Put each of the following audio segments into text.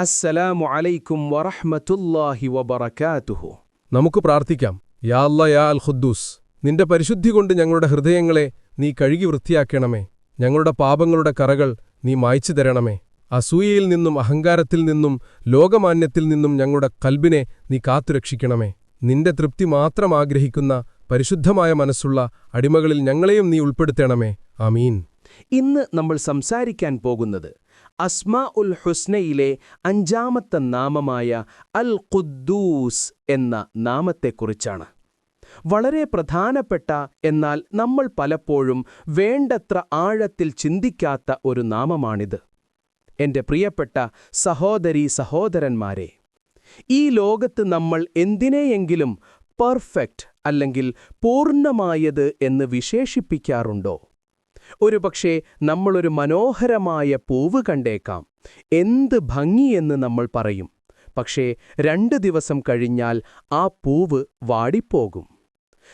അസ്സലാമു അലൈക്കും വറഹ്മത്തുള്ളാഹി വബറകാതുഹു. നമുക്ക് പ്രാർത്ഥിക്കാം. യാ അല്ല യാ അൽ ഖുദ്ദൂസ് നിന്റെ പരിശുദ്ധി കൊണ്ട് ഞങ്ങളുടെ ഹൃദയങ്ങളെ നീ കഴുകി വൃത്തിയാക്കണമേ. ഞങ്ങളുടെ പാപങ്ങളുടെ കറകൾ നീ മായ്ച്ചു തരണമേ. അസൂയയിൽ നിന്നും അഹങ്കാരത്തിൽ നിന്നും ലോകമാന്യത്തിൽ നിന്നും ഞങ്ങളുടെ കൽബിനെ നീ കാത്തുരക്ഷിക്കണമേ നിന്റെ തൃപ്തി മാത്രം ആഗ്രഹിക്കുന്ന പരിശുദ്ധമായ മനസ്സുള്ള അടിമകളിൽ ഞങ്ങളെയും നീ ഉൾപ്പെടുത്തണമേ. അമീൻ ഇന്ന് നമ്മൾ സംസാരിക്കാൻ പോകുന്നത് അസ്മാ ഉൽ ഹുസ്നയിലെ അഞ്ചാമത്തെ നാമമായ അൽ ഖുദ്ദൂസ് എന്ന നാമത്തെക്കുറിച്ചാണ്. വളരെ പ്രധാനപ്പെട്ട എന്നാൽ നമ്മൾ പലപ്പോഴും വേണ്ടത്ര ആഴത്തിൽ ചിന്തിക്കാത്ത ഒരു നാമമാണിത്. എന്റെ പ്രിയപ്പെട്ട സഹോദരീ സഹോദരന്മാരെ ഈ ലോകത്ത് നമ്മൾ എന്തിനെയെങ്കിലും പെർഫെക്റ്റ് അല്ലെങ്കിൽ പൂർണമായത് എന്ന് വിശേഷിപ്പിക്കാറുണ്ടോ? ഒരുപക്ഷേ നമ്മളൊരു മനോഹരമായ പൂവ് കണ്ടേക്കാം. എന്ത് ഭംഗിയെന്ന് നമ്മൾ പറയും. പക്ഷേ രണ്ട് ദിവസം കഴിഞ്ഞാൽ ആ പൂവ് വാടിപ്പോകും.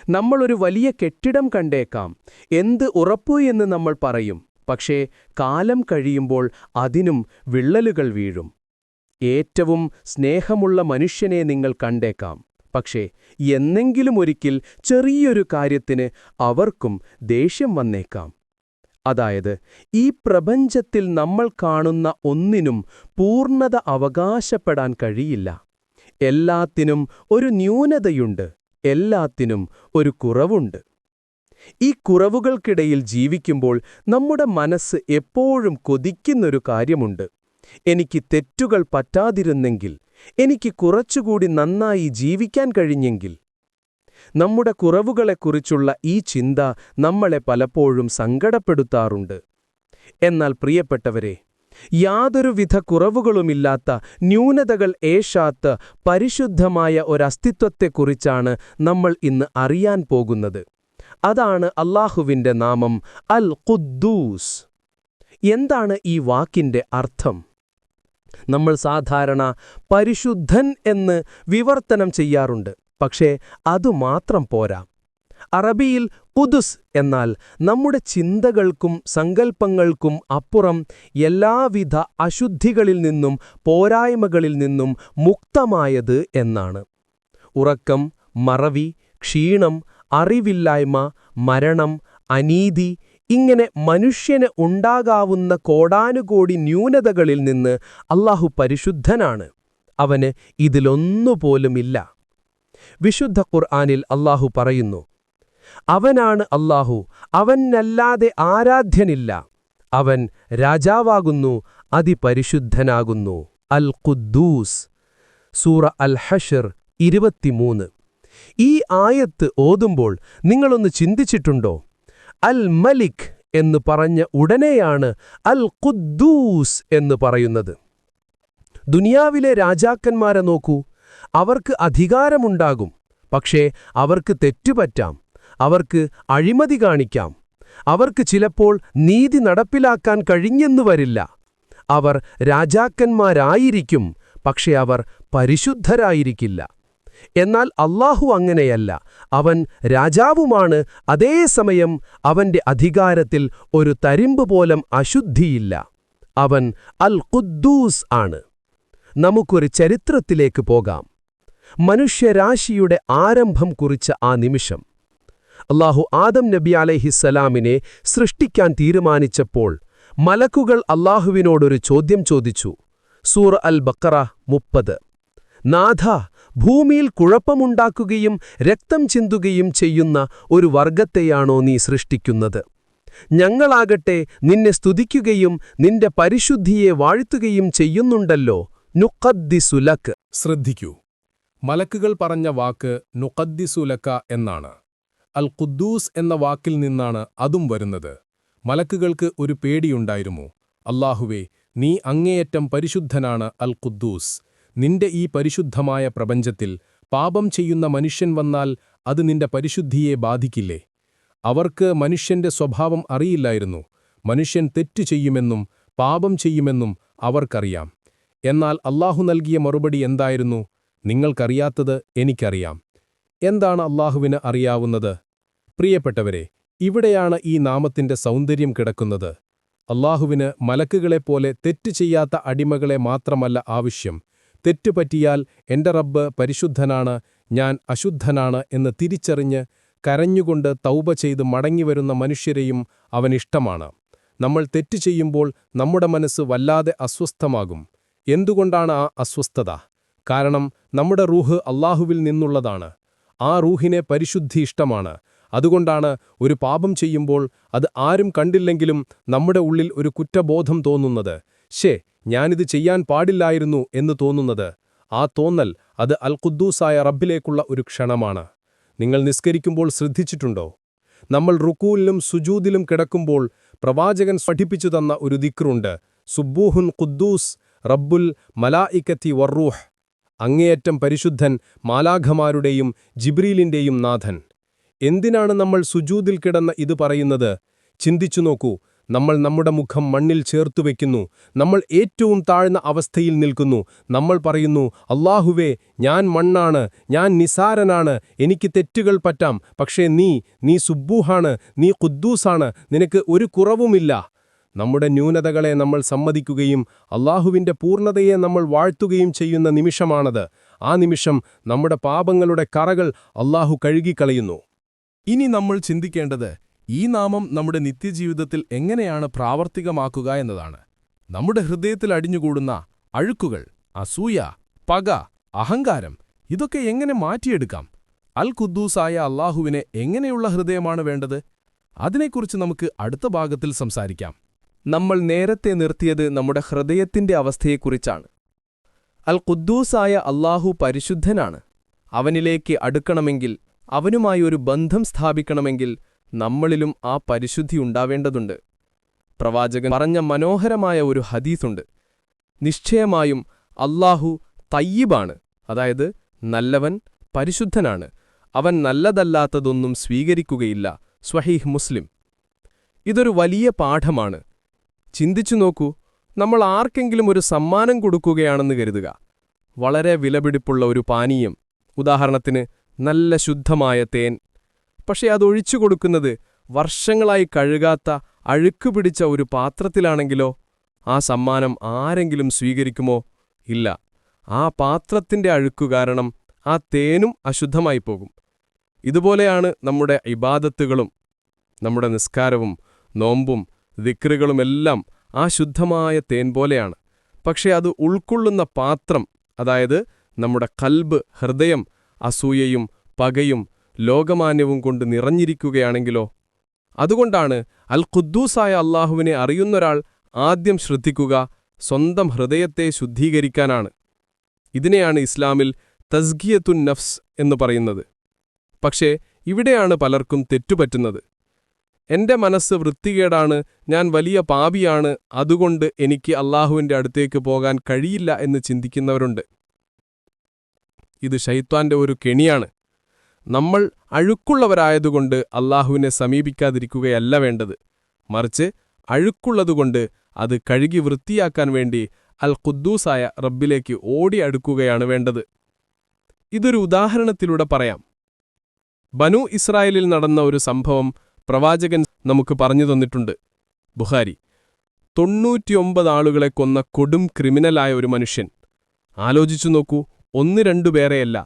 നമ്മളൊരു വലിയ കെട്ടിടം കണ്ടേക്കാം. എന്ത് ഉറപ്പു എന്ന് നമ്മൾ പറയും. പക്ഷേ കാലം കഴിയുമ്പോൾ അതിനും വിള്ളലുകൾ വീഴും. ഏറ്റവും സ്നേഹമുള്ള മനുഷ്യനെ നിങ്ങൾ കണ്ടേക്കാം. പക്ഷേ എന്നെങ്കിലും ഒരിക്കൽ ചെറിയൊരു കാര്യത്തിന് അവർക്കും ദേഷ്യം വന്നേക്കാം. അതായത് ഈ പ്രപഞ്ചത്തിൽ നമ്മൾ കാണുന്ന ഒന്നിനും പൂർണത അവകാശപ്പെടാൻ കഴിയില്ല. എല്ലാത്തിനും ഒരു ന്യൂനതയുണ്ട് എല്ലാത്തിനും ഒരു കുറവുണ്ട്. ഈ കുറവുകൾക്കിടയിൽ ജീവിക്കുമ്പോൾ നമ്മുടെ മനസ്സ് എപ്പോഴും കൊതിക്കുന്നൊരു കാര്യമുണ്ട്. എനിക്ക് തെറ്റുകൾ പറ്റാതിരുന്നെങ്കിൽ എനിക്ക് കുറച്ചുകൂടി നന്നായി ജീവിക്കാൻ കഴിഞ്ഞെങ്കിൽ നമ്മുടെ കുറവുകളെക്കുറിച്ചുള്ള ഈ ചിന്ത നമ്മളെ പലപ്പോഴും സങ്കടപ്പെടുത്താറുണ്ട്. എന്നാൽ പ്രിയപ്പെട്ടവരെ യാതൊരുവിധ കുറവുകളുമില്ലാത്ത ന്യൂനതകൾ ഏഷാത്ത പരിശുദ്ധമായ ഒരസ്തിത്വത്തെക്കുറിച്ചാണ് നമ്മൾ ഇന്ന് അറിയാൻ പോകുന്നത്. അതാണ് അള്ളാഹുവിന്റെ നാമം അൽ ഖുദ്ദൂസ് എന്താണ് ഈ വാക്കിന്റെ അർത്ഥം? നമ്മൾ സാധാരണ പരിശുദ്ധൻ എന്ന് വിവർത്തനം ചെയ്യാറുണ്ട്. പക്ഷേ അതുമാത്രം പോരാ. അറബിയിൽ കുദുസ് എന്നാൽ നമ്മുടെ ചിന്തകൾക്കും സങ്കൽപ്പങ്ങൾക്കും അപ്പുറം എല്ലാവിധ അശുദ്ധികളിൽ നിന്നും പോരായ്മകളിൽ നിന്നും മുക്തമായത് എന്നാണ്. ഉറക്കം മറവി ക്ഷീണം അറിവില്ലായ്മ മരണം അനീതി ഇങ്ങനെ മനുഷ്യന് ഉണ്ടാകാവുന്ന കോടാനുകോടി ന്യൂനതകളിൽ നിന്ന് അള്ളാഹു പരിശുദ്ധനാണ്. അവന് ഇതിലൊന്നുപോലുമില്ല. വിശുദ്ധ ഖുർആാനിൽ അള്ളാഹു പറയുന്നു അവനാണ് അള്ളാഹു അവനല്ലാതെ ആരാധ്യനില്ല. അവൻ രാജാവാകുന്നു അതിപരിശുദ്ധനാകുന്നു. അൽ ഖുദ്ദൂസ് സൂറ അൽ ഹഷർ ഇരുപത്തിമൂന്ന്. ഈ ആയത്ത് ഓതുമ്പോൾ നിങ്ങളൊന്ന് ചിന്തിച്ചിട്ടുണ്ടോ? അൽ മലിക് എന്ന് പറഞ്ഞ ഉടനെയാണ് അൽ ഖുദ്ദൂസ് എന്ന് പറയുന്നത്. ദുനിയാവിലെ രാജാക്കന്മാരെ നോക്കൂ. അവർക്ക് അധികാരമുണ്ടാകും. പക്ഷേ അവർക്ക് തെറ്റുപറ്റാം. അവർക്ക് അഴിമതി കാണിക്കാം. അവർക്ക് ചിലപ്പോൾ നീതി നടപ്പിലാക്കാൻ കഴിഞ്ഞെന്നു വരില്ല. അവർ രാജാക്കന്മാരായിരിക്കും പക്ഷെ അവർ പരിശുദ്ധരായിരിക്കില്ല. എന്നാൽ അള്ളാഹു അങ്ങനെയല്ല. അവൻ രാജാവുമാണ്. അതേസമയം അവന്റെ അധികാരത്തിൽ ഒരു തരിമ്പ് പോലും അശുദ്ധിയില്ല. അവൻ അൽ ഖുദ്ദൂസ് ആണ്. നമുക്കൊരു ചരിത്രത്തിലേക്ക് പോകാം. മനുഷ്യരാശിയുടെ ആരംഭം കുറിച്ച ആ നിമിഷം. അള്ളാഹു ആദം നബി അലൈഹിസ്സലാമിനെ സൃഷ്ടിക്കാൻ തീരുമാനിച്ചപ്പോൾ മലക്കുകൾ അള്ളാഹുവിനോടൊരു ചോദ്യം ചോദിച്ചു. സൂർ അൽ ബക്കറ മുപ്പത്. നാഥ ഭൂമിയിൽ കുഴപ്പമുണ്ടാക്കുകയും രക്തം ചിന്തുകയും ചെയ്യുന്ന ഒരു വർഗത്തെയാണോ നീ സൃഷ്ടിക്കുന്നത്? ഞങ്ങളാകട്ടെ നിന്നെ സ്തുതിക്കുകയും നിന്റെ പരിശുദ്ധിയെ വാഴ്ത്തുകയും ചെയ്യുന്നുണ്ടല്ലോ. നുക്കദ്ദിസുലക്ക് ശ്രദ്ധിക്കൂ. മലക്കുകൾ പറഞ്ഞ വാക്ക് നുഖദ്ദിസുലക്ക എന്നാണ്. അൽ ഖുദ്ദൂസ് എന്ന വാക്കിൽ നിന്നാണ് അതും വരുന്നത്. മലക്കുകൾക്ക് ഒരു പേടിയുണ്ടായിരുന്നു. അല്ലാഹുവേ നീ അങ്ങേയറ്റം പരിശുദ്ധനാണ് അൽ ഖുദ്ദൂസ്. നിന്റെ ഈ പരിശുദ്ധമായ പ്രപഞ്ചത്തിൽ പാപം ചെയ്യുന്ന മനുഷ്യൻ വന്നാൽ അത് നിന്റെ പരിശുദ്ധിയെ ബാധിക്കില്ലേ? അവർക്ക് മനുഷ്യന്റെ സ്വഭാവം അറിയില്ലായിരുന്നു. മനുഷ്യൻ തെറ്റു ചെയ്യുമെന്നും പാപം ചെയ്യുമെന്നും അവർക്കറിയാം. എന്നാൽ അല്ലാഹു നൽകിയ മറുപടി എന്തായിരുന്നു? നിങ്ങൾക്കറിയാത്തത് എനിക്കറിയാം. എന്താണ് അള്ളാഹുവിന് അറിയാവുന്നത്? പ്രിയപ്പെട്ടവരെ ഇവിടെയാണ് ഈ നാമത്തിന്റെ സൗന്ദര്യം കിടക്കുന്നത്. അള്ളാഹുവിന് മലക്കുകളെപ്പോലെ തെറ്റ് ചെയ്യാത്ത അടിമകളെ മാത്രമല്ല ആവശ്യം. തെറ്റുപറ്റിയാൽ എന്റെ റബ്ബ് പരിശുദ്ധനാണ് ഞാൻ അശുദ്ധനാണ് എന്ന് തിരിച്ചറിഞ്ഞ് കരഞ്ഞുകൊണ്ട് തൗബ ചെയ്ത് മടങ്ങിവരുന്ന മനുഷ്യരെയും അവനിഷ്ടമാണ് നമ്മൾ തെറ്റ് ചെയ്യുമ്പോൾ നമ്മുടെ മനസ്സ് വല്ലാതെ അസ്വസ്ഥമാകും. എന്തുകൊണ്ടാണ് ആ അസ്വസ്ഥത? കാരണം നമ്മുടെ റൂഹ് അള്ളാഹുവിൽ നിന്നുള്ളതാണ്. ആ റൂഹിനെ പരിശുദ്ധി ഇഷ്ടമാണ്. അതുകൊണ്ടാണ് ഒരു പാപം ചെയ്യുമ്പോൾ അത് ആരും കണ്ടില്ലെങ്കിലും നമ്മുടെ ഉള്ളിൽ ഒരു കുറ്റബോധം തോന്നുന്നത്. ശേ ഞാനിത് ചെയ്യാൻ പാടില്ലായിരുന്നു എന്ന് തോന്നുന്നത്. ആ തോന്നൽ അത് അൽ ഖുദ്ദൂസായ റബ്ബിലേക്കുള്ള ഒരു ക്ഷണമാണ്. നിങ്ങൾ നിസ്കരിക്കുമ്പോൾ ശ്രദ്ധിച്ചിട്ടുണ്ടോ? നമ്മൾ റുക്കൂലിലും സുജൂദിലും കിടക്കുമ്പോൾ പ്രവാചകൻ പഠിപ്പിച്ചു തന്ന ഒരു ദിക്റുണ്ട്. സുബ്ബൂഹുൻ ഖുദ്ദൂസ് റബ്ബുൽ മലായിക്കത്തി വർറൂഹ് അങ്ങേയറ്റം പരിശുദ്ധൻ മാലാഖമാരുടെയും ജിബ്രീലിന്റെയും നാഥൻ. എന്തിനാണ് നമ്മൾ സുജൂതിൽ കിടന്ന ഇത് പറയുന്നത്? ചിന്തിച്ചു നോക്കൂ. നമ്മൾ നമ്മുടെ മുഖം മണ്ണിൽ ചേർത്തു ചേർത്തുവെക്കുന്നു നമ്മൾ ഏറ്റവും താഴ്ന്ന അവസ്ഥയിൽ നിൽക്കുന്നു. നമ്മൾ പറയുന്നു അള്ളാഹുവേ ഞാൻ മണ്ണാണ് ഞാൻ നിസാരനാണ് എനിക്ക് തെറ്റുകൾ പറ്റാം. പക്ഷേ നീ നീ സുബ്ബൂഹാണ് നീ ഖുദ്ദൂസാണ് നിനക്ക് ഒരു കുറവുമില്ല. നമ്മുടെ ന്യൂനതകളെ നമ്മൾ സമ്മതിക്കുകയും അള്ളാഹുവിന്റെ പൂർണതയെ നമ്മൾ വാഴ്ത്തുകയും ചെയ്യുന്ന നിമിഷമാണത്. ആ നിമിഷം നമ്മുടെ പാപങ്ങളുടെ കറകൾ അള്ളാഹു കഴുകിക്കളയുന്നു. ഇനി നമ്മൾ ചിന്തിക്കേണ്ടത് ഈ നാമം നമ്മുടെ നിത്യജീവിതത്തിൽ എങ്ങനെയാണ് പ്രാവർത്തികമാക്കുക എന്നതാണ്. നമ്മുടെ ഹൃദയത്തിൽ അടിഞ്ഞുകൂടുന്ന അഴുക്കുകൾ അസൂയ പക അഹങ്കാരം ഇതൊക്കെ എങ്ങനെ മാറ്റിയെടുക്കാം? അൽ ഖുദ്ദൂസായ അള്ളാഹുവിനെ എങ്ങനെയുള്ള ഹൃദയമാണ് വേണ്ടത്? അതിനെക്കുറിച്ച് നമുക്ക് അടുത്ത ഭാഗത്തിൽ സംസാരിക്കാം. നമ്മൾ നേരത്തെ നിർത്തിയത് നമ്മുടെ ഹൃദയത്തിന്റെ അവസ്ഥയെക്കുറിച്ചാണ്. അൽ ഖുദ്ദൂസായ അള്ളാഹു പരിശുദ്ധനാണ്. അവനിലേക്ക് അടുക്കണമെങ്കിൽ അവനുമായി ഒരു ബന്ധം സ്ഥാപിക്കണമെങ്കിൽ നമ്മളിലും ആ പരിശുദ്ധി ഉണ്ടാവേണ്ടതുണ്ട്. പ്രവാചകൻ പറഞ്ഞ മനോഹരമായ ഒരു ഹദീസുണ്ട്. നിശ്ചയമായും അള്ളാഹു തയ്യിബാണ് അതായത് നല്ലവൻ പരിശുദ്ധനാണ്. അവൻ നല്ലതല്ലാത്തതൊന്നും സ്വീകരിക്കുകയില്ല സ്വഹീഹ് മുസ്ലിം. ഇതൊരു വലിയ പാഠമാണ്. ചിന്തിച്ചു നോക്കൂ നമ്മൾ ആർക്കെങ്കിലും ഒരു സമ്മാനം കൊടുക്കുകയാണെന്ന് കരുതുക. വളരെ വിലപിടിപ്പുള്ള ഒരു പാനീയം ഉദാഹരണത്തിന് നല്ല ശുദ്ധമായ തേൻ. പക്ഷേ അതൊഴിച്ചു കൊടുക്കുന്നത് വർഷങ്ങളായി കഴുകാത്ത അഴുക്ക് പിടിച്ച ഒരു പാത്രത്തിലാണെങ്കിലോ? ആ സമ്മാനം ആരെങ്കിലും സ്വീകരിക്കുമോ? ഇല്ല. ആ പാത്രത്തിന്റെ അഴുക്കു കാരണം ആ തേനും അശുദ്ധമായി പോകും. ഇതുപോലെയാണ് നമ്മുടെ ഇബാദത്തുകളും നമ്മുടെ നിസ്കാരവും നോമ്പും ദിക്റുകളുമെല്ലാം ആ ശുദ്ധമായ തേൻ പോലെയാണ്. പക്ഷേ അത് ഉൾക്കൊള്ളുന്ന പാത്രം അതായത് നമ്മുടെ കൽബ് ഹൃദയം അസൂയയും പകയും ലോകമാന്യവും കൊണ്ട് നിറഞ്ഞിരിക്കുകയാണെങ്കിലോ? അതുകൊണ്ടാണ് അൽ ഖുദ്ദൂസായ അള്ളാഹുവിനെ അറിയുന്നൊരാൾ ആദ്യം ശ്രദ്ധിക്കുക സ്വന്തം ഹൃദയത്തെ ശുദ്ധീകരിക്കാനാണ്. ഇതിനെയാണ് ഇസ്ലാമിൽ തസ്ഗിയത്തുൻ നഫ്സ് എന്ന് പറയുന്നത്. പക്ഷേ ഇവിടെയാണ് പലർക്കും തെറ്റുപറ്റുന്നത്. എന്റെ മനസ്സ് വൃത്തികേടാണ് ഞാൻ വലിയ പാപിയാണ് അതുകൊണ്ട് എനിക്ക് അള്ളാഹുവിന്റെ അടുത്തേക്ക് പോകാൻ കഴിയില്ല എന്ന് ചിന്തിക്കുന്നവരുണ്ട്. ഇത് ഷൈത്വാന്റെ ഒരു കെണിയാണ്. നമ്മൾ അഴുക്കുള്ളവരായതുകൊണ്ട് അള്ളാഹുവിനെ സമീപിക്കാതിരിക്കുകയല്ല വേണ്ടത്. മറിച്ച് അഴുക്കുള്ളതുകൊണ്ട് അത് കഴുകി വൃത്തിയാക്കാൻ വേണ്ടി അൽ ഖുദ്ദൂസായ റബ്ബിലേക്ക് ഓടി അടുക്കുകയാണ് വേണ്ടത്. ഇതൊരു ഉദാഹരണത്തിലൂടെ പറയാം. ബനു ഇസ്രായേലിൽ നടന്ന ഒരു സംഭവം പ്രവാചകൻ നമുക്ക് പറഞ്ഞു തന്നിട്ടുണ്ട്. ബുഹാരി തൊണ്ണൂറ്റിയൊമ്പത് ആളുകളെ കൊന്ന കൊടും ക്രിമിനലായ ഒരു മനുഷ്യൻ. ആലോചിച്ചു നോക്കൂ ഒന്ന് രണ്ടുപേരെയല്ല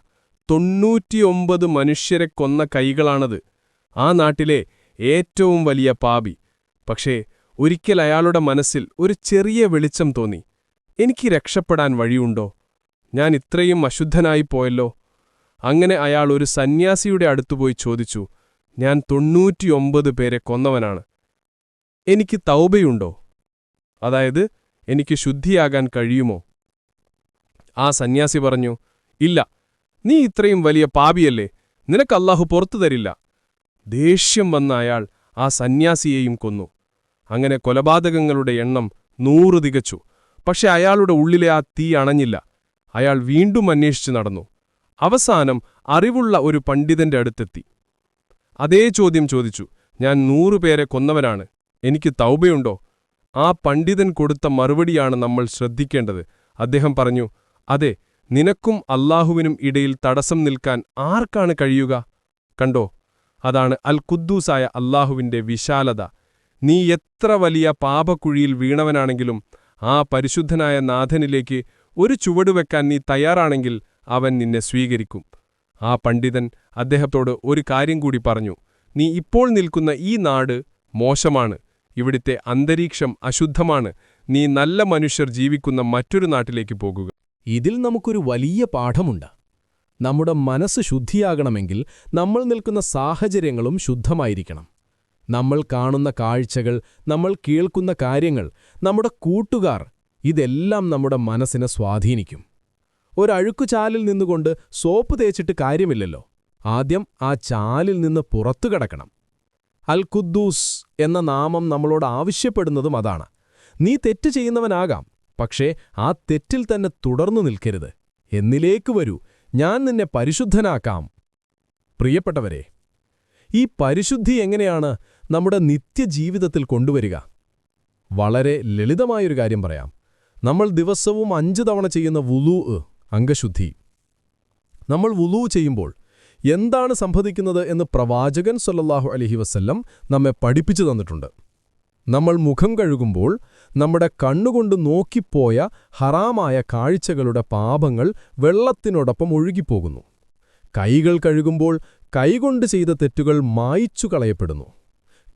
തൊണ്ണൂറ്റിയൊമ്പത് മനുഷ്യരെ കൊന്ന കൈകളാണത്. ആ നാട്ടിലെ ഏറ്റവും വലിയ പാപി. പക്ഷേ ഒരിക്കൽ അയാളുടെ മനസ്സിൽ ഒരു ചെറിയ വെളിച്ചം തോന്നി. എനിക്ക് രക്ഷപ്പെടാൻ വഴിയുണ്ടോ? ഞാൻ ഇത്രയും അശുദ്ധനായിപ്പോയല്ലോ അങ്ങനെ അയാൾ ഒരു സന്യാസിയുടെ അടുത്തുപോയി ചോദിച്ചു ഞാൻ തൊണ്ണൂറ്റിയൊമ്പത് പേരെ കൊന്നവനാണ്. എനിക്ക് തൗബയുണ്ടോ? അതായത് എനിക്ക് ശുദ്ധിയാകാൻ കഴിയുമോ? ആ സന്യാസി പറഞ്ഞു ഇല്ല നീ ഇത്രയും വലിയ പാപിയല്ലേ നിനക്ക് അല്ലാഹു പുറത്തു തരില്ല. ദേഷ്യം വന്ന അയാൾ ആ സന്യാസിയെയും കൊന്നു. അങ്ങനെ കൊലപാതകങ്ങളുടെ എണ്ണം നൂറ് തികച്ചു. പക്ഷെ അയാളുടെ ഉള്ളിലെ ആ തീ അണഞ്ഞില്ല. അയാൾ വീണ്ടും അന്വേഷിച്ചു നടന്നു. അവസാനം അറിവുള്ള ഒരു പണ്ഡിതന്റെ അടുത്തെത്തി. അതേ ചോദ്യം ചോദിച്ചു. ഞാൻ നൂറുപേരെ കൊന്നവനാണ്. എനിക്ക് തൗബയുണ്ടോ? ആ പണ്ഡിതൻ കൊടുത്ത മറുപടിയാണ് നമ്മൾ ശ്രദ്ധിക്കേണ്ടത്. അദ്ദേഹം പറഞ്ഞു അതെ നിനക്കും അല്ലാഹുവിനും ഇടയിൽ തടസ്സം നിൽക്കാൻ ആർക്കാണ് കഴിയുക? കണ്ടോ അതാണ് അൽ ഖുദ്ദൂസായ അല്ലാഹുവിന്റെ വിശാലത. നീ എത്ര വലിയ പാപക്കുഴിയിൽ വീണവനാണെങ്കിലും ആ പരിശുദ്ധനായ നാഥനിലേക്ക് ഒരു ചുവടുവെക്കാൻ നീ തയ്യാറാണെങ്കിൽ അവൻ നിന്നെ സ്വീകരിക്കും. ആ പണ്ഡിതൻ അദ്ദേഹത്തോട് ഒരു കാര്യം കൂടി പറഞ്ഞു. നീ ഇപ്പോൾ നിൽക്കുന്ന ഈ നാട് മോശമാണ്. ഇവിടുത്തെ അന്തരീക്ഷം അശുദ്ധമാണ്. നീ നല്ല മനുഷ്യർ ജീവിക്കുന്ന മറ്റൊരു നാട്ടിലേക്ക് പോകുക. ഇതിൽ നമുക്കൊരു വലിയ പാഠമുണ്ട്. നമ്മുടെ മനസ്സ് ശുദ്ധിയാകണമെങ്കിൽ നമ്മൾ നിൽക്കുന്ന സാഹചര്യങ്ങളും ശുദ്ധമായിരിക്കണം. നമ്മൾ കാണുന്ന കാഴ്ചകൾ നമ്മൾ കേൾക്കുന്ന കാര്യങ്ങൾ നമ്മുടെ കൂട്ടുകാർ ഇതെല്ലാം നമ്മുടെ മനസ്സിനെ സ്വാധീനിക്കും. ഒരഴുക്കു ചാലിൽ നിന്നുകൊണ്ട് സോപ്പ് തേച്ചിട്ട് കാര്യമില്ലല്ലോ. ആദ്യം ആ ചാലിൽ നിന്ന് പുറത്തു കടക്കണം. അൽ ഖുദ്ദൂസ് എന്ന നാമം നമ്മളോട് ആവശ്യപ്പെടുന്നതും അതാണ്. നീ തെറ്റ് ചെയ്യുന്നവനാകാം പക്ഷേ ആ തെറ്റിൽ തന്നെ തുടർന്നു നിൽക്കരുത്. എന്നിലേക്ക് വരൂ ഞാൻ നിന്നെ പരിശുദ്ധനാക്കാം. പ്രിയപ്പെട്ടവരെ ഈ പരിശുദ്ധി എങ്ങനെയാണ് നമ്മുടെ നിത്യജീവിതത്തിൽ കൊണ്ടുവരിക? വളരെ ലളിതമായൊരു കാര്യം പറയാം. നമ്മൾ ദിവസവും അഞ്ച് തവണ ചെയ്യുന്ന വുലൂ അംഗശുദ്ധി. നമ്മൾ വുളു ചെയ്യുമ്പോൾ എന്താണ് സംഭവിക്കുന്നത് എന്ന് പ്രവാചകൻ സൊല്ലാഹു അലഹി വസ്ല്ലം നമ്മെ പഠിപ്പിച്ചു തന്നിട്ടുണ്ട്. നമ്മൾ മുഖം കഴുകുമ്പോൾ നമ്മുടെ കണ്ണുകൊണ്ട് നോക്കിപ്പോയ ഹറാമായ കാഴ്ചകളുടെ പാപങ്ങൾ വെള്ളത്തിനോടൊപ്പം ഒഴുകിപ്പോകുന്നു. കൈകൾ കഴുകുമ്പോൾ കൈകൊണ്ട് ചെയ്ത തെറ്റുകൾ മായിച്ചു കളയപ്പെടുന്നു.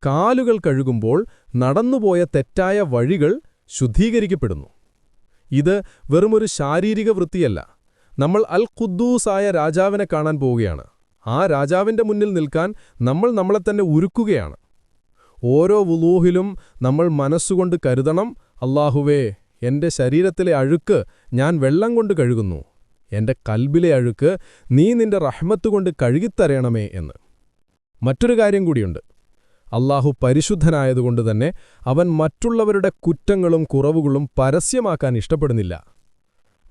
കാലുകൾ കഴുകുമ്പോൾ നടന്നുപോയ തെറ്റായ വഴികൾ ശുദ്ധീകരിക്കപ്പെടുന്നു. ഇത് വെറുമൊരു ശാരീരിക വൃത്തിയല്ല. നമ്മൾ അൽ ഖുദ്ദൂസായ രാജാവിനെ കാണാൻ പോവുകയാണ്. ആ രാജാവിന്റെ മുന്നിൽ നിൽക്കാൻ നമ്മൾ നമ്മളെ തന്നെ ഉരുക്കുകയാണ് ഓരോ വുലൂഹിലും നമ്മൾ മനസ്സുകൊണ്ട് കരുതണം അള്ളാഹുവേ എന്റെ ശരീരത്തിലെ അഴുക്ക് ഞാൻ വെള്ളം കൊണ്ട് കഴുകുന്നു. എന്റെ കൽബിലെ അഴുക്ക് നീ നിന്റെ റഹ്മത്തുകൊണ്ട് കഴുകിത്തരയണമേ എന്ന്. മറ്റൊരു കാര്യം കൂടിയുണ്ട്. അല്ലാഹു പരിശുദ്ധനായതുകൊണ്ട് തന്നെ അവൻ മറ്റുള്ളവരുടെ കുറ്റങ്ങളും കുറവുകളും പരസ്യമാക്കാൻ ഇഷ്ടപ്പെടുന്നില്ല.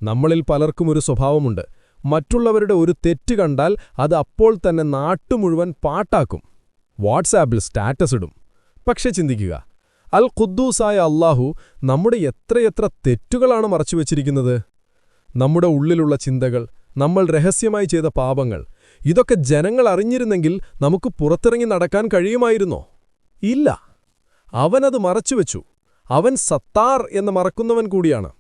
നമ്മളിൽ പലർക്കും ഒരു സ്വഭാവമുണ്ട്. മറ്റുള്ളവരുടെ ഒരു തെറ്റ് കണ്ടാൽ അത് അപ്പോൾ തന്നെ നാട്ടു മുഴുവൻ പാട്ടാക്കും. വാട്സാപ്പിൽ സ്റ്റാറ്റസ് ഇടും. പക്ഷെ ചിന്തിക്കുക അൽ ഖുദ്ദൂസായ അള്ളാഹു നമ്മുടെ എത്രയെത്ര തെറ്റുകളാണ് മറച്ചുവെച്ചിരിക്കുന്നത് നമ്മുടെ ഉള്ളിലുള്ള ചിന്തകൾ നമ്മൾ രഹസ്യമായി ചെയ്ത പാപങ്ങൾ ഇതൊക്കെ ജനങ്ങൾ അറിഞ്ഞിരുന്നെങ്കിൽ നമുക്ക് പുറത്തിറങ്ങി നടക്കാൻ കഴിയുമായിരുന്നോ? ഇല്ല. അവനത് മറച്ചുവെച്ചു അവൻ സത്താർ എന്ന് മറക്കുന്നവൻ കൂടിയാണ്.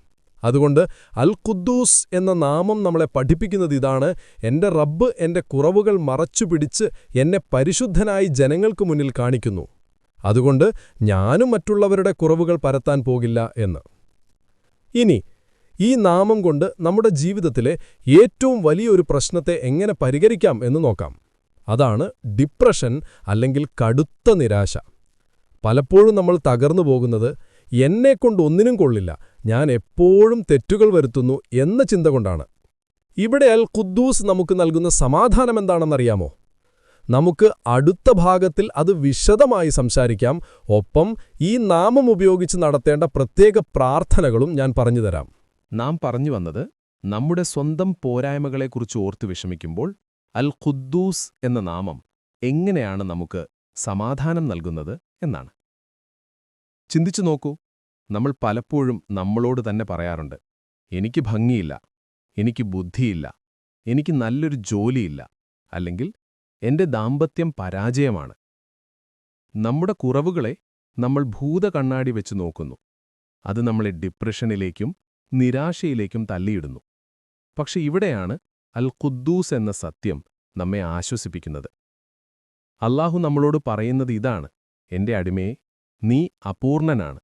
അതുകൊണ്ട് അൽ ഖുദ്ദൂസ് എന്ന നാമം നമ്മളെ പഠിപ്പിക്കുന്നത് ഇതാണ്. എന്റെ റബ്ബ് എന്റെ കുറവുകൾ മറച്ചുപിടിച്ച് എന്നെ പരിശുദ്ധനായി ജനങ്ങൾക്ക് മുന്നിൽ കാണിക്കുന്നു. അതുകൊണ്ട് ഞാനും മറ്റുള്ളവരുടെ കുറവുകൾ പരത്താൻ പോകില്ല എന്ന്. ഇനി ഈ നാമം കൊണ്ട് നമ്മുടെ ജീവിതത്തിലെ ഏറ്റവും വലിയൊരു പ്രശ്നത്തെ എങ്ങനെ പരിഹരിക്കാം എന്ന് നോക്കാം. അതാണ് ഡിപ്രഷൻ അല്ലെങ്കിൽ കടുത്ത നിരാശ. പലപ്പോഴും നമ്മൾ തകർന്നു പോകുന്നത് എന്നെക്കൊണ്ട് ഒന്നിനും കൊള്ളില്ല. ഞാൻ എപ്പോഴും തെറ്റുകൾ വരുത്തുന്നു എന്ന ചിന്ത കൊണ്ടാണ്. ഇവിടെ അൽ ഖുദ്ദൂസ് നമുക്ക് നൽകുന്ന സമാധാനം എന്താണെന്നറിയാമോ? നമുക്ക് അടുത്ത ഭാഗത്തിൽ അത് വിശദമായി സംസാരിക്കാം. ഒപ്പം ഈ നാമം ഉപയോഗിച്ച് നടത്തേണ്ട പ്രത്യേക പ്രാർത്ഥനകളും ഞാൻ പറഞ്ഞുതരാം നാം പറഞ്ഞു വന്നത് നമ്മുടെ സ്വന്തം പോരായ്മകളെക്കുറിച്ച് ഓർത്ത് വിഷമിക്കുമ്പോൾ അൽ ഖുദ്ദൂസ് എന്ന നാമം എങ്ങനെയാണ് നമുക്ക് സമാധാനം നൽകുന്നത്? എന്നാണ്. ചിന്തിച്ചു നോക്കൂ നമ്മൾ പലപ്പോഴും നമ്മളോട് തന്നെ പറയാറുണ്ട് എനിക്ക് ഭംഗിയില്ല എനിക്ക് ബുദ്ധിയില്ല എനിക്ക് നല്ലൊരു ജോലിയില്ല അല്ലെങ്കിൽ എന്റെ ദാമ്പത്യം പരാജയമാണ്. നമ്മുടെ കുറവുകളെ നമ്മൾ ഭൂതകണ്ണാടി വെച്ച് നോക്കുന്നു. അത് നമ്മളെ ഡിപ്രഷനിലേക്കും നിരാശയിലേക്കും തള്ളിയിടുന്നു. പക്ഷെ ഇവിടെയാണ് അൽ ഖുദ്ദൂസ് എന്ന സത്യം നമ്മെ ആശ്വസിപ്പിക്കുന്നത്. അല്ലാഹു നമ്മളോട് പറയുന്നത് ഇതാണ് എന്റെ അടിമയെ നീ അപൂർണനാണ്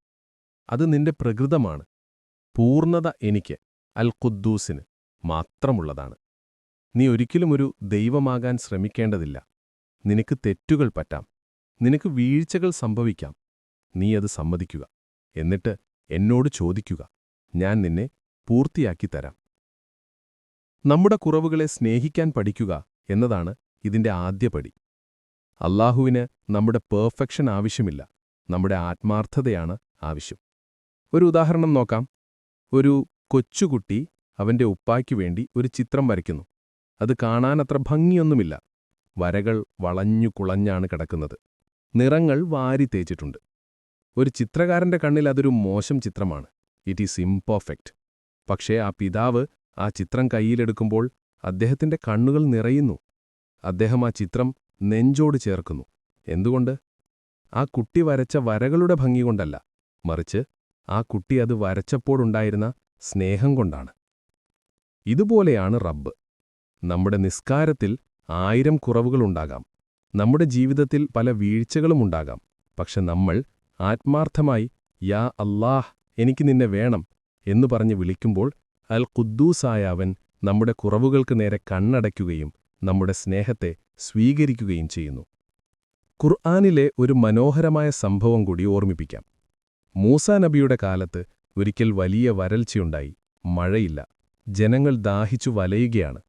അത് നിന്റെ പ്രകൃതമാണ്. പൂർണത എനിക്ക് അൽ ഖുദ്ദൂസിന് മാത്രമുള്ളതാണ്. നീ ഒരിക്കലും ഒരു ദൈവമാകാൻ ശ്രമിക്കേണ്ടതില്ല. നിനക്ക് തെറ്റുകൾ പറ്റാം. നിനക്ക് വീഴ്ചകൾ സംഭവിക്കാം. നീ അത് സമ്മതിക്കുക. എന്നിട്ട് എന്നോട് ചോദിക്കുക. ഞാൻ നിന്നെ പൂർത്തിയാക്കി തരാം. നമ്മുടെ കുറവുകളെ സ്നേഹിക്കാൻ പഠിക്കുക എന്നതാണ് ഇതിന്റെ ആദ്യപടി അല്ലാഹുവിന് നമ്മുടെ പെർഫെക്ഷൻ ആവശ്യമില്ല നമ്മുടെ ആത്മാർത്ഥതയാണ് ആവശ്യം. ഒരു ഉദാഹരണം നോക്കാം. ഒരു കൊച്ചുകുട്ടി അവന്റെ ഉപ്പായ്ക്കു വേണ്ടി ഒരു ചിത്രം വരയ്ക്കുന്നു. അത് കാണാനത്ര ഭംഗിയൊന്നുമില്ല. വരകൾ വളഞ്ഞു കുളഞ്ഞാണ് കിടക്കുന്നത്. നിറങ്ങൾ വാരി തേച്ചിട്ടുണ്ട്. ഒരു ചിത്രകാരന്റെ കണ്ണിൽ അതൊരു മോശം ചിത്രമാണ്. ഇറ്റ് ഈസ് ഇംപെർഫെക്റ്റ് പക്ഷേ ആ പിതാവ് ആ ചിത്രം കൈയിലെടുക്കുമ്പോൾ അദ്ദേഹത്തിന്റെ കണ്ണുകൾ നിറയുന്നു. അദ്ദേഹം ആ ചിത്രം നെഞ്ചോട് ചേർക്കുന്നു. എന്തുകൊണ്ട്? ആ കുട്ടി വരച്ച വരകളുടെ ഭംഗി കൊണ്ടല്ല. മറിച്ച് ആ കുട്ടി അത് വരച്ചപ്പോഴുണ്ടായിരുന്ന സ്നേഹം കൊണ്ടാണ്. ഇതുപോലെയാണ് റബ്ബ്. നമ്മുടെ നിസ്കാരത്തിൽ ആയിരം കുറവുകളുണ്ടാകാം നമ്മുടെ ജീവിതത്തിൽ പല വീഴ്ചകളുമുണ്ടാകാം പക്ഷെ നമ്മൾ ആത്മാർത്ഥമായി യാ അല്ലാഹ് എനിക്ക് നിന്നെ വേണം എന്നു പറഞ്ഞ് വിളിക്കുമ്പോൾ അൽ ഖുദ്ദൂസായ അവൻ നമ്മുടെ കുറവുകൾക്ക് നേരെ കണ്ണടയ്ക്കുകയും നമ്മുടെ സ്നേഹത്തെ സ്വീകരിക്കുകയും ചെയ്യുന്നു. ഖുർആാനിലെ ഒരു മനോഹരമായ സംഭവം കൂടി ഓർമ്മിപ്പിക്കാം. മൂസ നബിയുടെ കാലത്ത് ഒരിക്കൽ വലിയ വരൾച്ചയുണ്ടായി. മഴയില്ല. ജനങ്ങൾ ദാഹിച്ചു വലയുകയാണ്.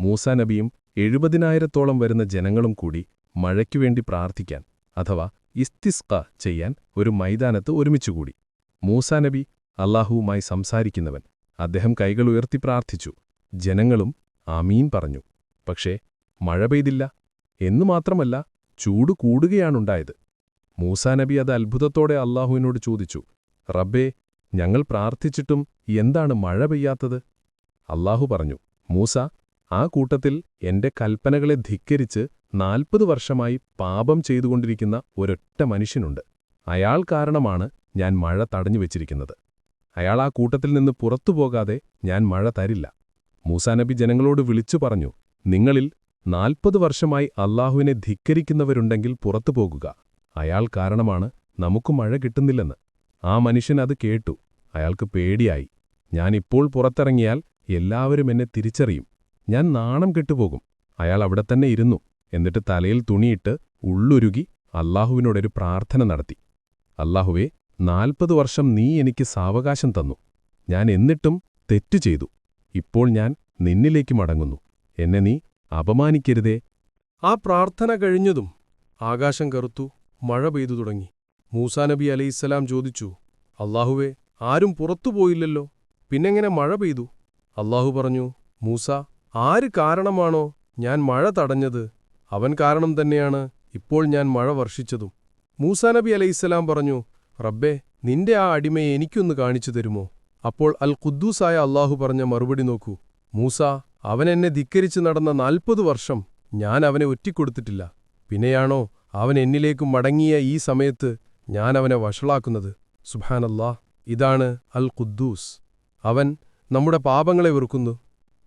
മൂസാ നബിയും എഴുപതിനായിരത്തോളം വരുന്ന ജനങ്ങളും കൂടി മഴയ്ക്കുവേണ്ടി പ്രാർത്ഥിക്കാൻ അഥവാ ഇസ്തിസ്ക ചെയ്യാൻ ഒരു മൈതാനത്ത് ഒരുമിച്ചുകൂടി. മൂസാ നബി അള്ളാഹുവുമായി സംസാരിക്കുന്നവൻ അദ്ദേഹം കൈകൾ ഉയർത്തി പ്രാർത്ഥിച്ചു. ജനങ്ങളും ആമീൻ പറഞ്ഞു. പക്ഷേ മഴ പെയ്തില്ല എന്നു മാത്രമല്ല ചൂട് കൂടുകയാണുണ്ടായത്. മൂസാ നബി അത് അത്ഭുതത്തോടെ അള്ളാഹുവിനോട് ചോദിച്ചു റബ്ബേ ഞങ്ങൾ പ്രാർത്ഥിച്ചിട്ടും എന്താണ് മഴ പെയ്യാത്തത്? അള്ളാഹു പറഞ്ഞു മൂസ ആ കൂട്ടത്തിൽ എന്റെ കൽപ്പനകളെ ധിക്കരിച്ച് നാൽപ്പത് വർഷമായി പാപം ചെയ്തുകൊണ്ടിരിക്കുന്ന ഒരൊറ്റ മനുഷ്യനുണ്ട്. അയാൾ കാരണമാണ് ഞാൻ മഴ തടഞ്ഞു തടഞ്ഞുവെച്ചിരിക്കുന്നത് അയാൾ ആ കൂട്ടത്തിൽ നിന്ന് പുറത്തുപോകാതെ ഞാൻ മഴ തരില്ല. മൂസാനബി ജനങ്ങളോട് വിളിച്ചു പറഞ്ഞു നിങ്ങളിൽ നാൽപ്പത് വർഷമായി അള്ളാഹുവിനെ ധിക്കരിക്കുന്നവരുണ്ടെങ്കിൽ പുറത്തു പോകുക. അയാൾ കാരണമാണ് നമുക്ക് മഴ കിട്ടുന്നില്ലെന്ന്. ആ മനുഷ്യൻ അത് കേട്ടു. അയാൾക്ക് പേടിയായി. ഞാനിപ്പോൾ പുറത്തിറങ്ങിയാൽ എല്ലാവരും എന്നെ തിരിച്ചറിയും. ഞാൻ നാണം കെട്ടുപോകും. അയാൾ അവിടെ തന്നെ ഇരുന്നു. എന്നിട്ട് തലയിൽ തുണിയിട്ട് ഉള്ളുരുകി അള്ളാഹുവിനോടൊരു പ്രാർത്ഥന നടത്തി. അല്ലാഹുവേ നാൽപ്പത് വർഷം നീ എനിക്ക് സാവകാശം തന്നു. ഞാൻ എന്നിട്ടും തെറ്റു ചെയ്തു. ഇപ്പോൾ ഞാൻ നിന്നിലേക്ക് മടങ്ങുന്നു. എന്നെ നീ അപമാനിക്കരുതേ. ആ പ്രാർത്ഥന കഴിഞ്ഞതും ആകാശം കറുത്തു മഴ പെയ്തു തുടങ്ങി. മൂസാനബി അലൈഹിസ്സലാം ചോദിച്ചു അള്ളാഹുവേ ആരും പുറത്തുപോയില്ലല്ലോ പിന്നെങ്ങനെ മഴ പെയ്തു? അള്ളാഹു പറഞ്ഞു മൂസ ആര് കാരണമാണോ ഞാൻ മഴ തടഞ്ഞത്? അവൻ കാരണം തന്നെയാണ് ഇപ്പോൾ ഞാൻ മഴ വർഷിച്ചതും. മൂസാനബി അലൈഹിസ്സലാം പറഞ്ഞു റബ്ബേ നിന്റെ ആ അടിമയെ എനിക്കൊന്ന് കാണിച്ചു തരുമോ? അപ്പോൾ അൽ ഖുദ്ദൂസായ അള്ളാഹു പറഞ്ഞ മറുപടി നോക്കൂ മൂസ അവൻ എന്നെ ധിക്കരിച്ചു നടന്ന നാൽപ്പത് വർഷം ഞാൻ അവനെ ഒറ്റിക്കൊടുത്തിട്ടില്ല. പിന്നെയാണോ അവൻ എന്നിലേക്കും മടങ്ങിയ ഈ സമയത്ത് ഞാൻ അവനെ വഷളാക്കുന്നത്? സുബാനല്ലാ ഇതാണ് അൽ ഖുദ്ദൂസ് അവൻ നമ്മുടെ പാപങ്ങളെ വെറുക്കുന്നു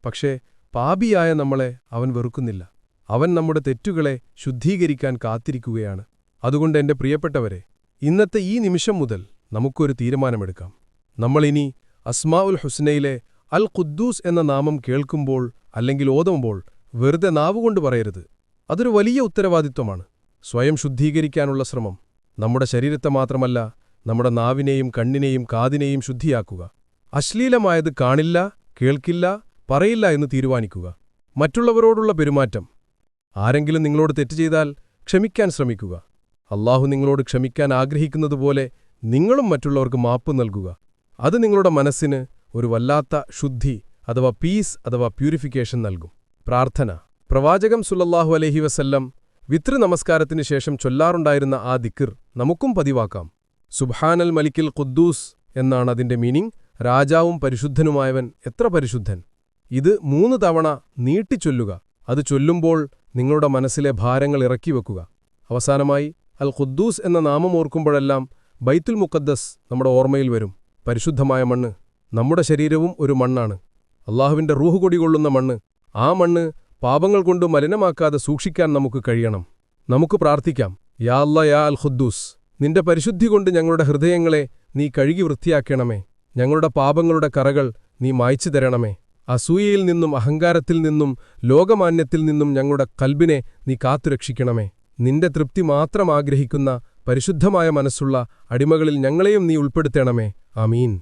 പക്ഷേ പാപിയായ നമ്മളെ അവൻ വെറുക്കുന്നില്ല. അവൻ നമ്മുടെ തെറ്റുകളെ ശുദ്ധീകരിക്കാൻ കാത്തിരിക്കുകയാണ്. അതുകൊണ്ട് എന്റെ പ്രിയപ്പെട്ടവരെ ഇന്നത്തെ ഈ നിമിഷം മുതൽ നമുക്കൊരു തീരുമാനമെടുക്കാം. നമ്മളിനി അസ്മാ ഉൽ ഹുസ്നയിലെ അൽ ഖുദ്ദൂസ് എന്ന നാമം കേൾക്കുമ്പോൾ അല്ലെങ്കിൽ ഓതുമ്പോൾ വെറുതെ നാവുകൊണ്ട് പറയരുത്. അതൊരു വലിയ ഉത്തരവാദിത്വമാണ്. സ്വയം ശുദ്ധീകരിക്കാനുള്ള ശ്രമം നമ്മുടെ ശരീരത്തെ മാത്രമല്ല നമ്മുടെ നാവിനെയും കണ്ണിനെയും കാതിനെയും ശുദ്ധിയാക്കുക. അശ്ലീലമായത് കാണില്ല കേൾക്കില്ല പറയില്ല എന്ന് തീരുമാനിക്കുക. മറ്റുള്ളവരോടുള്ള പെരുമാറ്റം. ആരെങ്കിലും നിങ്ങളോട് തെറ്റ് ചെയ്താൽ ക്ഷമിക്കാൻ ശ്രമിക്കുക. അള്ളാഹു നിങ്ങളോട് ക്ഷമിക്കാൻ ആഗ്രഹിക്കുന്നതുപോലെ നിങ്ങളും മറ്റുള്ളവർക്ക് മാപ്പ് നൽകുക. അത് നിങ്ങളുടെ മനസ്സിന് ഒരു വല്ലാത്ത ശുദ്ധി അഥവാ പീസ് അഥവാ പ്യൂരിഫിക്കേഷൻ നൽകും. പ്രാർത്ഥന. പ്രവാചകം സുല്ലാഹു അലഹി വസല്ലം വിത്ര നമസ്കാരത്തിനു ശേഷം ചൊല്ലാറുണ്ടായിരുന്ന ആ ദിക്കിർ നമുക്കും പതിവാക്കാം. സുബ്ഹാനൽ മലിക്കിൽ ഖുദ്ദൂസ് എന്നാണ് അതിന്റെ മീനിംഗ് രാജാവും പരിശുദ്ധനുമായവൻ എത്ര പരിശുദ്ധൻ. ഇത് മൂന്ന് തവണ നീട്ടിച്ചൊല്ലുക. അത് ചൊല്ലുമ്പോൾ നിങ്ങളുടെ മനസ്സിലെ ഭാരങ്ങൾ ഇറക്കി വെക്കുക. അവസാനമായി അൽ ഖുദ്ദൂസ് എന്ന നാമം ഓർക്കുമ്പോഴെല്ലാം ബൈത്തുൽ മുക്കദ്ദസ് നമ്മുടെ ഓർമ്മയിൽ വരും. പരിശുദ്ധമായ മണ്ണ്. നമ്മുടെ ശരീരവും ഒരു മണ്ണാണ്. അള്ളാഹുവിന്റെ റൂഹ് കൊടികൊള്ളുന്ന മണ്ണ്. ആ മണ്ണ് പാപങ്ങൾ കൊണ്ട് മലിനമാക്കാതെ സൂക്ഷിക്കാൻ നമുക്ക് കഴിയണം. നമുക്ക് പ്രാർത്ഥിക്കാം. യാ അല്ല യാ അൽ ഖുദ്ദൂസ് നിന്റെ പരിശുദ്ധി കൊണ്ട് ഞങ്ങളുടെ ഹൃദയങ്ങളെ നീ കഴുകി വൃത്തിയാക്കണമേ. ഞങ്ങളുടെ പാപങ്ങളുടെ കറകൾ നീ മായ്ച്ചു തരണമേ. അസൂയയിൽ നിന്നും അഹങ്കാരത്തിൽ നിന്നും ലോകമാന്യത്തിൽ നിന്നും ഞങ്ങളുടെ കൽബിനെ നീ കാത്തുരക്ഷിക്കണമേ നിന്റെ തൃപ്തി മാത്രം ആഗ്രഹിക്കുന്ന പരിശുദ്ധമായ മനസ്സുള്ള അടിമകളിൽ ഞങ്ങളെയും നീ ഉൾപ്പെടുത്തണമേ. ആമീൻ.